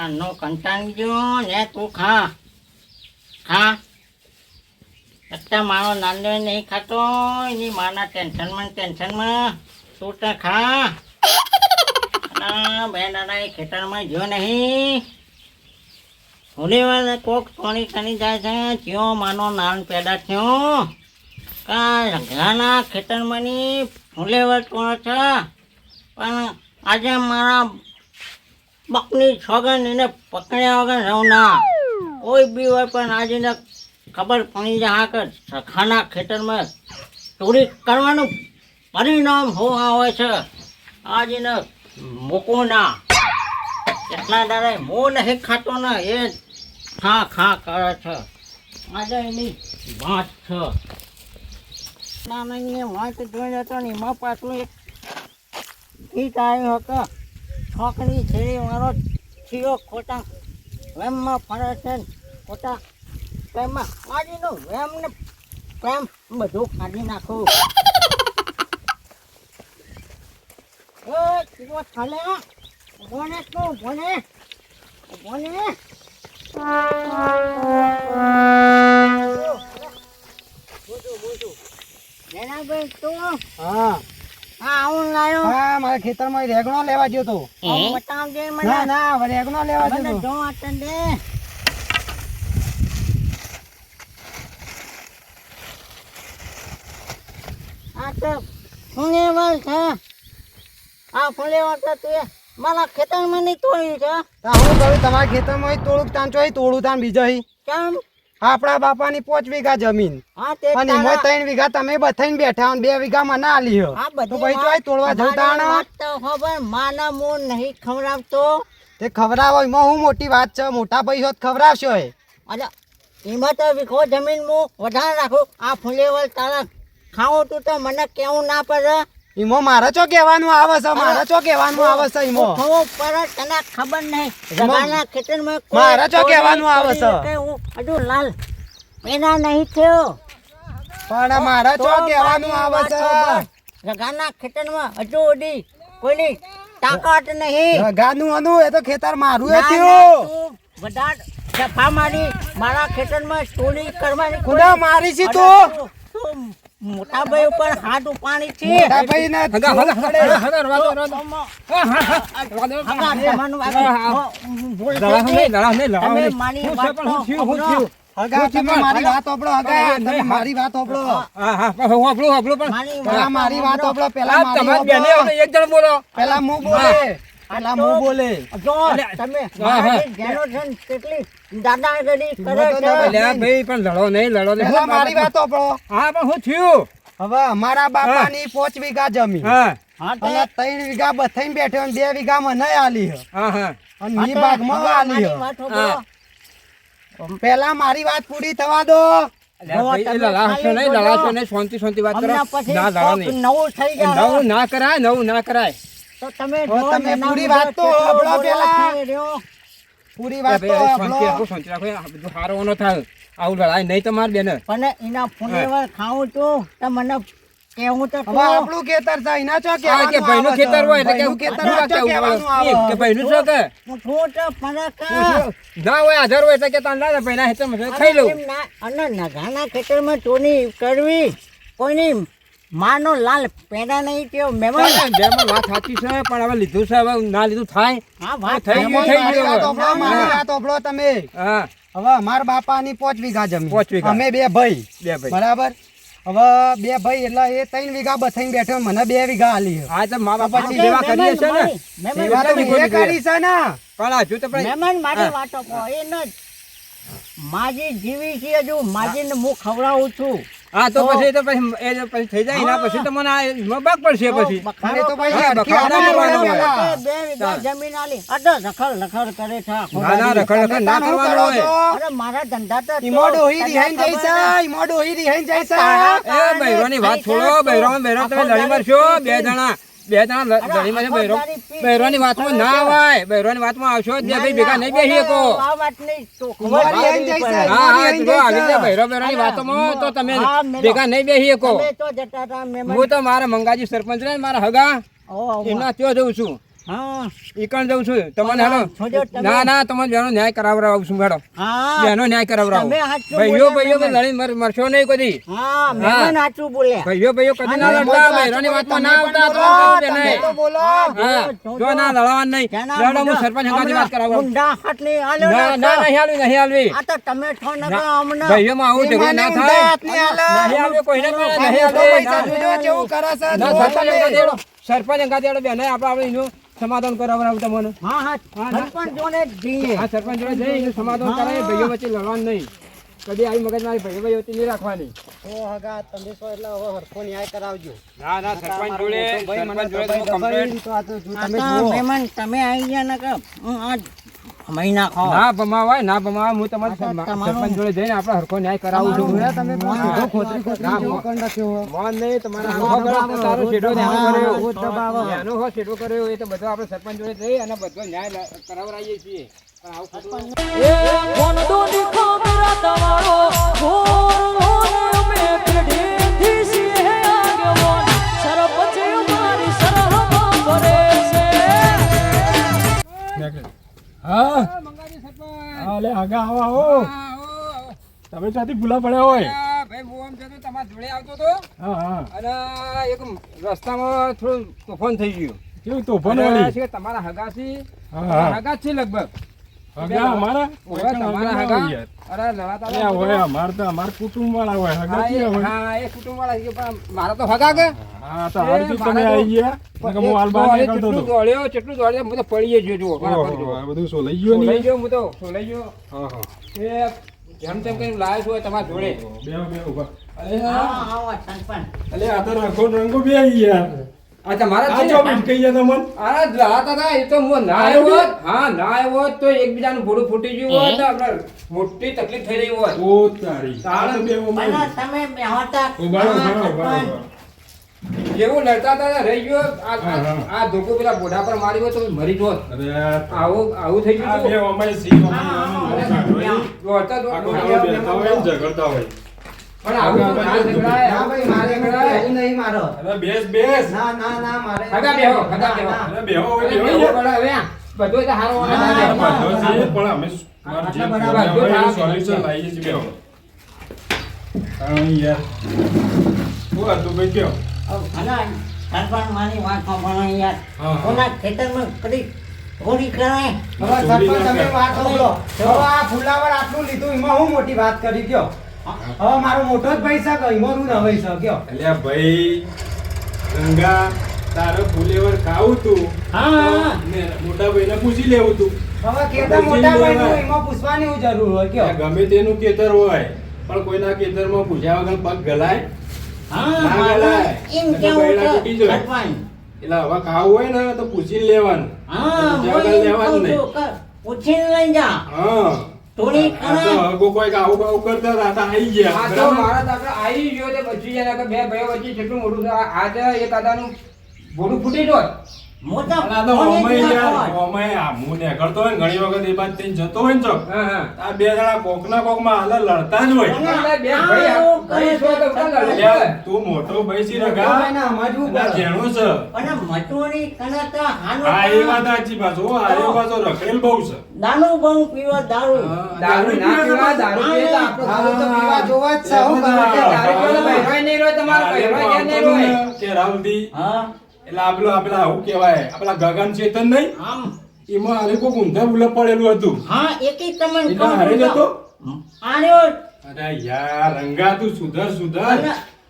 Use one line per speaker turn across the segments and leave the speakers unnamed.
કાનનો કંટાળી ગયો, ને તું ખા. ખા. અત્યારે મારો નાનો નહીં ખાતો, એની માના ટેન્શનમાં ને ટેન્શનમાં. તું તો ખા. બે દાડા એ ખેતરમાં ગયો નહીં. થોડી કોક પાણી કરી જાય છે ચિયો માનો નાન પેદા થયો. કા રંગલાના ખેતરમાંની ફૂલેવર કોણ છે? પણ આજે મારા બકની છોગન એને પકડ્યા વગર સૌના કોઈ બી હોય પણ આજે ખબર પડી જાય કે સખાના ખેતરમાં ચોરી કરવાનું પરિણામ હોવા હોય છે. આજે ને મૂકો ના. કેટલા દાડે મો નહીં ખાતો ને એ ખા ખા કરે છે. આજે એની વાત છે. નાની વાત જોઈ જતો ને એમાં પાછું એક ગીત આવ્યું હતો. છોકરી છેડી મારો થયો ખોટા વેમમાં ફરે છે ખોટા. પ્રેમમાં આજનો વેમ ને પ્રેમ બધું કાઢી નાખું. એ ચાલે તું
હા.
હા હું લાયો.
હા મારા ખેતરમાં રેગણો લેવા ગયો તો.
આવું બતાવજે મને.
ના ના રેગણો લેવા ગયો તો.
જો આટન દે. આ તો ફુલેવર છે. આ ફુલેવર તો તું મારા ખેતરમાં નહીં તોડ્યું છે.
હું કરું તમારા ખેતરમાં તોડું તાન ચોય તોડું તાન બીજા.
કેમ?
આપણા બાપાની પાંચ વીઘા જમીન. અને એમાં ત્રણ વીઘા તમે બથાઈને બેઠા બે વીઘા ના આલી તો ભાઈ ચોય તોડવા જવું
તમારી
તાણ.
વાત તો ખબર માના મો નહીં ખવડાવતો.
તે ખવડાવો એમાં હું મોટી વાત છે મોટા ભાઈ હોત ખવડાવશો એ.
અરે એમાં તો વીઘો જમીન હું વધારે રાખું. આ ફૂલેવલ તારા ખાવું તું તો મને કેવું ના પડે.
એમાં મારે ચો કહેવાનું આવે છે? મારે ચો કહેવાનું આવે છે ઈમો?
ખાવું પડે તને ખબર નહીં. જગાના ખેતરમાં
મારે ચો કહેવાનું આવે છે.
કે હું હજુ લાલ? પેલા નહીં થયો.
પણ મારે ચો કહેવાનું આવે છે.
જગાના ખેતરમાં હજુ સુધી કોઈની તાકાત નહીં.
જગાનું અનુ એ તો ખેતર મારું એ થયું.
બધા જફા મારી મારા ખેતરમાં ચોરી કરવાની
ખુદા મારી છે તું.
તું- મોટા ભાઈ ઉપર હાથ ઉપાડી છે.
મોટા ભાઈ ને
હગા, હગા, હગા, હગા, રવા દો, રવા દો.
આમાં
હા, હા, હા, રવા દો.
હગા તમારું આ
હા, હા.
ભૂલ
લડાવ
થઈ
નહીં,
ગઈ.
લડાવ નહીં, લડાવ
તમે
નહીં.
મારી વાત
પેલા
તો
શું થયું, શું
સાંભળો.
થયું?
હગા તમે મારી વાત હોભળો હગા. તમે મારી વાત હોભળો
હા, બોલો.
પેલા મું બોલે.
જો તમે કરે છે.
ભાઈ પણ લડો નહીં લડો નહીં.
મારી વાત હોભળો
હા પણ હું થયું.
હવે અમારા બાપાની પાંચ વીઘા જમીન
હા.
હા
ત્રણ વીઘા બથાઈને બેઠો બે વીઘા મને આલી હે. મી આલી. પેલા મારી વાત પૂરી થવા દો.
શાંતિ શાંતિ વાત કરો. ના કરાય નવું ના કરાય.
તો તમે
તમે પૂરી વાત તો
કેટલો
પેલા. પૂરી વાત તો
ભાઈ, શાંતિ
સાંભળો.
રાખો શાંતિ રાખો આ બધું હારો થાય. આવું લડાય નહીં તમારે બેને.
પણ એના ફુલેવર ખાવું તું તો મને કેવું તો
હવે આપણું ખેતર છે એના
છો કે ભાઈનું ખેતર હોય એટલે
ખેતર હોય
કેવું. કે ભાઈનું છો કે?
પૂછવું તો પડે કે.
ના હોય આધાર હોય એટલે કે તાન લાગે ભાઈ ના ખાઈ લઉં.
ના- અને નગાના ખેતરમાં ચોની કરવી કોઈની માનો લાલ પેડા નહીં કેવો મહેમાન
જેમાં વાત સાચી છે પણ હવે લીધું છે હવે ના લીધું થાય.
હા વાત
થઈ
ગઈ.
થઈ
વાત સાંભળો તમે.
હા.
હવે અમારા બાપાની 5 વીઘા જમીન.
પાંચ વીઘા.
અમે બે ભાઈ.
બે ભાઈ.
બરાબર? હવે બે ભાઈ એટલે એ ત્રણ વીઘા બથાઈને બેઠો મને બે વીઘા આલી
હા તો મા બાપા ની સેવા કરીએ છે ને?
સેવા તો મેં કરી છે. ને?
પણ હજુ તો
મહેમાન મારી. વાતો કહો એ ન માજી જીવી છે હજુ માજીને હું ખવડાવું છું.
હા તો પછી તો પછી એ પછી થઈ જાય એના પછી તો મને આ બાગ પડશે પછી.
અને તો
હા.
બે જમીન આલી. અડો રખડ રખડ કરે છે
ના ના રખડ રખડ ના કરવાનો હોય.
અરે મારા ધંધા તો
ઈમો
તો
ડોહી
તને
રિહાઈને જાય
ને.
છે, ઈમો ડોહી રિહાઈને જાય છે.
એ બૈરોની વાત છોડો બૈરોમાં બૈરો તમે લડી મારશો બે જણા. બે જણા લ- લડી મારશે બૈરો બૈરોની વાતમાં ના આવાય બૈરોની વાતમાં આવશો જ ભાઈ ભેગા નહીં બેસી શકો. હા હા જો આવી
છે.
રીતે બૈરો બૈરોની વાતોમાં તો તમે ભેગા નહીં બેસી શકો. હું તો મારા મંગાજી સરપંચ ને મારા હગા. એમના ત્યાં જઉં છું.
હા
ઈકણ જઉં છું. તમને હેડો. ના ના તમને જેનો ન્યાય કરાવડાવું છું
મેડો
જેનો ન્યાય કરાવડાવું.
તમે
ભાઈઓ ભાઈઓ લડી મરશો નહીં કદી.
હા મહેમાન સાચું બોલ્યા.
ભાઈઓ ભાઈઓ કદી ના લડતા બહેરોની વાતમાં ના આવતા તો બેને.
તો બોલો.
જો ના લડવાનું નહીં. લડો હું સરપંચ અંગાથી વાત કરાવું.
ઊંડા હાથની આલ્યો
ના
ના
નહીં હાલવી નહીં હાલવી.
આ તો તમે છો ને કે અમને
ભાઈઓમાં આવું ઝઘડો ના થાય. નહીં હાલવી કોઈને નહીં હાલવી.
જેવું કરે છે
સરપંચ બેને આપણે આપણે એનું સમાધાન કરાવરાવ તમને?
હા હા. સરપંચ જોડે જઈએ.
હા સરપંચ જોડે જઈને સમાધાન કરાય ભાઈઓ વચ્ચે લડવાનું નહીં. કદી આવી મગજ મારી ભાઈઓ ભાઈઓ વચ્ચે નહીં રાખવાની.
ઓ હગા તમે સો એટલે હવે હરખો ન્યાય કરાવજો.
ના ના સરપંચ જોડે
ભાઈ, મને
સરપંચ જોડે
ભાઈ તો આ તો તમે.
મહેમાન તમે આવી ગયા ને કે હું આ મહિના ખો
ના ભમાવાય ના ભમાવાય હું તમારા સરપંચ જોડે જઈને આપણે હરખો ન્યાય કરાવું છું.
તમે. ખોતરી ખોતરી
ના,
જેવો
મો-
કરી નાખ્યો હો.
મોહન નહીં તમારા હો કર્યો એ તો બધો આપણે સરપંચ જોડે જઈ અને બધો ન્યાય લ- છીએ. પણ આવું ખોટું
એ કોણ દોની ખોબરા તમારો. ઘોર
હા?
મંગાજી
આગા આવો આવો. તમે ત્યાંથી ભૂલા પડ્યા હોય.
ભાઈ હું આમ જતો તમારા જોડે આવતો હતો.
હા હા.
અને એક રસ્તામાં થોડું તોફાન થઈ ગયું.
કેવું તોફાન
તમારા હગાસી
હા, હા.
હગા જ છે લગભગ. મારા તો હગા કે?
હા તો હાલ તમે આવી ગયા. હું હાલ નીકળતો હતો
દોડ્યો કેટલું દોડ્યો હું તો પડીએ ગયો હું તો સોલાઈ ગયો
હા હા.
એ જેમ તેમ કઈ લાવ્યો છું તમારા જોડે.
બે બે ઊભા. અરે
હા
આ-
આવો સરપંચ
આ તો રંગો રંગો બે આવી ગયા.
આ તમારા
આ
જ
જો
છે ને?
કહી ગયા તમને.
અરે લડાતા હતા એ તો હું ના આવ્યો હોત. હા ના આવ્યો હોત તો એકબીજાનું ભોળું ફૂટી ગયું હોત તો આપણે મોટી તકલીફ થઈ રહી હોત.
ઓ તારી આ બે
ઊભા તમે બેહોતા
ઊભા ઊભા
હા,
ઊભા
સરપંચ.
ઊભા.
જેવું લડતા હતા રહી ગયો. આ ધોકો પેલા બોઢા પર મારી હોય તો મરી
ગયો
આવું આવું થઈ
બે
ગયું
સી.
દોડતા દોડતા
હોય ને ઝઘડતા હોય.
પણ આવું ના ઝઘડાય,
ના ભાઈ મારે
આવું
એવું
ઝઘડાય.
કહેવું નહીં મારો
અરે બેસ બેસ.
ના ના ના મારે
હગા બેહો, હગા બેહો.
અરે બેહો હવે બેહો.
બેહો પડે હવે બધું તો હારો
હા,
હારો
આ
હા,
બધો
હા.
છે, પણ અમે મારે જે
આટલા
બરાબર,
problem હોય એનું
જો
solution લાવીએ છીએ બેહો. યાર. શું હતું ભાઈ કયો?
અને સરપંચ મારી વાત સાંભળો યાર.
હા, હા.
કોના ખેતરમાં કદી ચોરી કરાય
હવે સરપંચ તમે વાત સાંભળો. હવે આ ફુલાવર આટલું લીધું એમાં હું મોટી વાત કરી ગયો? હવે મારો મોટો જ ભાઈ છે કે એમાં હું નવાઈ છે
અલ્યા ભાઈ ગંગા તારો ફુલેવર ખાવું તું.
હા.
ને મોટા ભાઈને પૂછી લેવું તું.
હવે કેતર મોટા ભાઈ નું એમાં પૂછવાની જરૂર હોય કયો.
ગમે તેનું ખેતર હોય પણ કોઈના ખેતરમાં પૂછ્યા વગર પગ ગલાય.
હા
ગલાય.
એમ
એટલે
કેવું
એટલે હવે ખાવું હોય ને તો પૂછી લેવાનું.
હા
લેવાનું નહીં.
પૂછીને લઈ જા.
હા.
ચોરી
આ તો આવું બાવું કરતા હતા, આ તો આઈ ગયા.
આ તો મારા આપણે આવી ગયો તે બચી જાય કે બે ભાઈઓ વચ્ચે કેટલું મોટું આ- આજે એક આદાનું ભોળું ફૂટી જોત
મોટા
પણ આ તો
ફોને જ
ઓમેય
ના
યાર,
હોય.
મું ને ઘણી વખત એ બાદ થઈને જતો હોય ને ચોક,
હા હા.
આ બે જણા કોકના કોકમાં હાલે લડતા જ હોય.
તો
મોટો ભાઈ છી રગા. જેણું છે. હા એ વાત સાચી પાછું હો, પાછો રખડેલ બહુ છે.
દારૂ બહુ પીવા દારૂ.
દારૂ ના પીવા દારૂ પીતા આપણો
દારૂ તો પીવા જોવા જ છે હું
ના.
દારૂ પીવા નહીં રહ્યો તમારો
આ
કે નહીં રહ્યો
કે રાહુલજી,
હા.
એટલે આ પેલો- આ પેલા શું કહેવાય? આપણા ગગન ચેતન નહીં?
આમ.
એમાં હારે કોક ઊંધા બુલે પડેલું હતું.
હા એકી તમને
એટલે
કહું
હારે જતો?
તો. આર્યો
અરે યાર રંગા તું સુધર સુધર.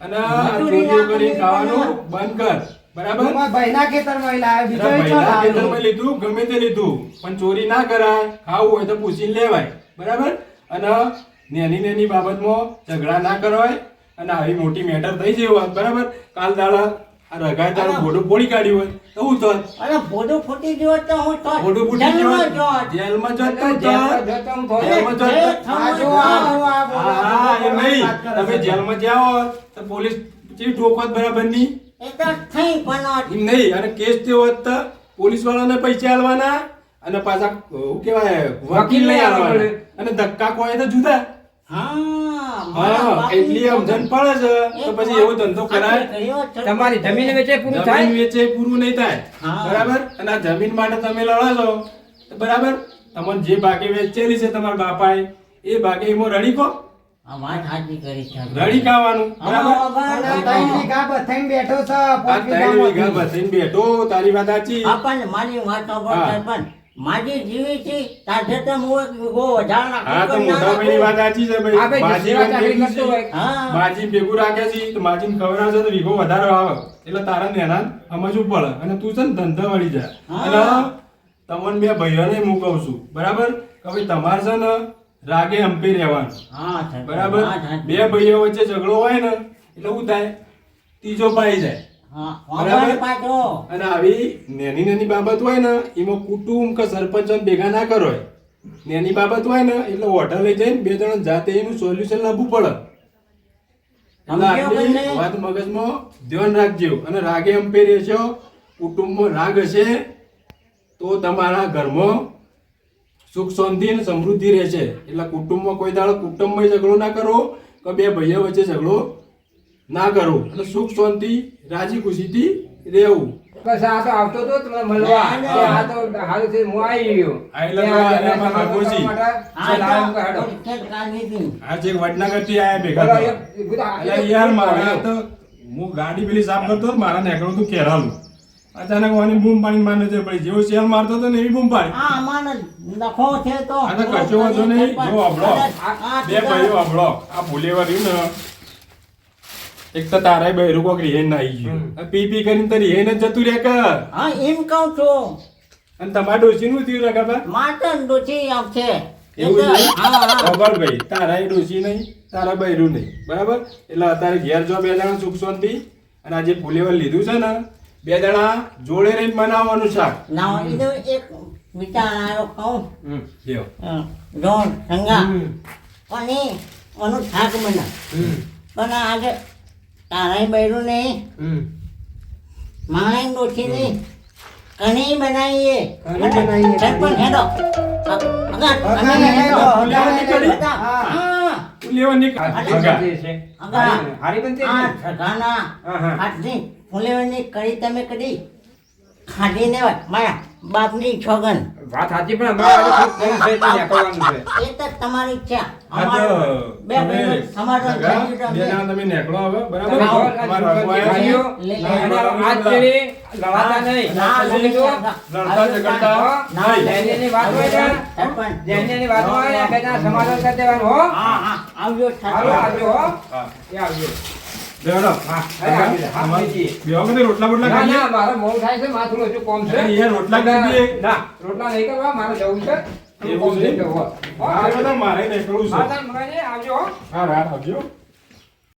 અને
આ ચોરીઓ
ના
ખાવાનું બંધ કર. બરાબર?
ભાઈના ખેતરમાં લાવ્યો, બીજો
ભાઈના ખેતરમાં લીધું ગમે તે લીધું. પણ ચોરી ના કરાય ખાવું હોય તો પૂછીને લેવાય. બરાબર? અને નેની નેની બાબતમાં ઝઘડા ના કરવાય અને આવી મોટી મેટર થઈ જેવું બરાબર? કાલ દાડા આ રગાય તારું ઘોડું ફોડી કાઢ્યું હોય તો હું થોત
અને ભોડું ફૂટી ગયો તો હું તો
ઘોડું ફૂટી ગયું જેલમાં જત
તો જેલમાં
થોત.
જતો હું થોડો.
જેલમાં જત
જે
તો-
આ જો આ હું આ બોલો,
હા એ નહીં. તમે જેલમાં જ્યાં તો પોલીસ જેવી ઠોકત બરાબર નહીં.
એ તો થઈ પણ
નહીં. અને કેસ તે હોત તો પોલીસ વાળાને પૈસા આલવાના અને પાછા શું કહેવાય વકીલ નહીં આલવાના. અને ધક્કા કોઈ તો જુદા.
હા.
હા એટલી સમજણ પડે છે. તો પછી એવો ધંધો કરાય.
આપણે કર્યો છે.
તમારી જમીન વેચે પૂરું
જમીન વેચે પૂરું નહીં થાય. બરાબર? અને આ જમીન માટે તમે લડો છો. બરાબર? તમને જે બાકી વેચેલી છે તમારા બાપાએ એ બાકી એમાં રડી કો.
આ વાત સાચી કરી છે
રડી
બધાઈને બેઠો
તારી વાત સાચી.
મારી વાત. માજી જીવી છે તાજે તો હું એક વીઘો
હા તો
પણ ના
મોટા ભાઈની વાત. સાચી છે ભાઈ. માજી
વાત હોય.
હા.
માજી ભેગું રાખે છે તો માજીને ખવડાવશે તો વીઘો વધારો આવે એટલે તારા નેના સમજવું પડે? અને તું છે ને ધંધા વળી જાય એટલે તમને બે ભાઈઓને હું કહું છું. બરાબર? કે ભાઈ તમારે છે ને રાગે હંપી રહેવાનું.
હા
બરાબર? બે ભાઈઓ વચ્ચે ઝઘડો હોય ને એટલે શું થાય? ત્રીજો પાઈ જાય. અને આવી નેની નેની બાબત હોય ને એમાં કુટુંબ કે સરપંચ ભેગા ના કરો નેની બાબત હોય ને એટલે હોટલ જઈને બે જણ જાતે એનું સોલ્યુશન લાવવું પડે? વાત મગજમાં ધ્યાન રાખજો. અને રાગે અંપે રહેશો કુટુંબમાં રાગ હશે તો તમારા ઘરમાં સુખ શાંતિ અને સમૃદ્ધિ રહેશે. એટલે કુટુંબમાં કોઈ દાડો કુટુંબમાં ઝઘડો ના કરો કે બે ભાઈઓ વચ્ચે ઝઘડો ના કરો. અને સુખ શાંતિ રાજી ખુશીથી રહેવું.
બસ આ તો આવતો તો તમને મળવા. આ તો હાલ છે હું આવી ગયો.
આ.
કરવા
જે વડનગરથી આયા ભેગા યાર મારા તો હું ગાડી પેલી સાફ કરતો મારા નેકળું તું કેરાલું. અચાનક વાની બૂમ પાણી માને છે પડી. જેવો શેર મારતો હતો ને એવી બૂમ પાડી.
હા માને નફો છે તો.
અને કશો વાંધો નહીં. જો હમણો.
આ
બે ભાઈઓ હંભળો આ ભૂલેવા રહ્યું ને એક તો તારા બહેરું કોક રિહેન ના આવી ગયું. પી પી કરીને તારી રિહેન જ જતું રે કે
હા એમ કહું છું.
અને તમારા ડોશીનું થયું રે ખબર
માતા ડોસી આવશે
એવું ખબર ભાઈ તારા ડોસી નહીં તારા બહેરું નહીં. બરાબર? એટલે અત્યારે ઘેર જો બે જણા સુખ શાંતિ અને આજે જે ફુલેવર લીધું છે ને બે જણા જોડે રહીને બનાવવાનું શાક.
ના એનો એક વિચાર આવ્યો કહું. સંગા અને અનુ થાક બના
હમ.
પણ આજે તારાય બૈરું નહીં. માણે ગોઠી નહીં. કણી બનાવીએ. સરપંચ હેડો.
હારી બનતી?
સગાના. આજની તમે કઢી. ખાધી ને મારા બાપની છોગન.
વાત સાચી પણ અમારે આજે છે ત્યાં કરવાનું છે.
એ તો તમારી ઈચ્છા
હા
બે
તમે
સમાધાન થઈ ગયું
બે
છે.
તમે નીકળો હવે બરાબર? અગુવાએ
ભાઈઓ, આજ જેવી લડાતા નહીં.
ના?
લડતા ઝઘડતા
ના,
નહીં.
વાત હોય ને,
સરપંચ.
વાત હોય ને, બે સમાધાન કરી દેવાનું હો.
હા હા. આવજો
આવજો હો. એ આવજો.
બેહો.
હા, હા.
બેહો કે નહીં? રોટલા બોટલા
ના ના મારે મોડું થાય છે મારે થોડું હજુ કોમ છે
એ રોટલા કરી.
ના રોટલા નહીં કરવા મારે જવું છે
એવું છે?
હા,
તો મારે નીકળવું
હા,
છે
મગાજી, આવજો
હા રાત આવજો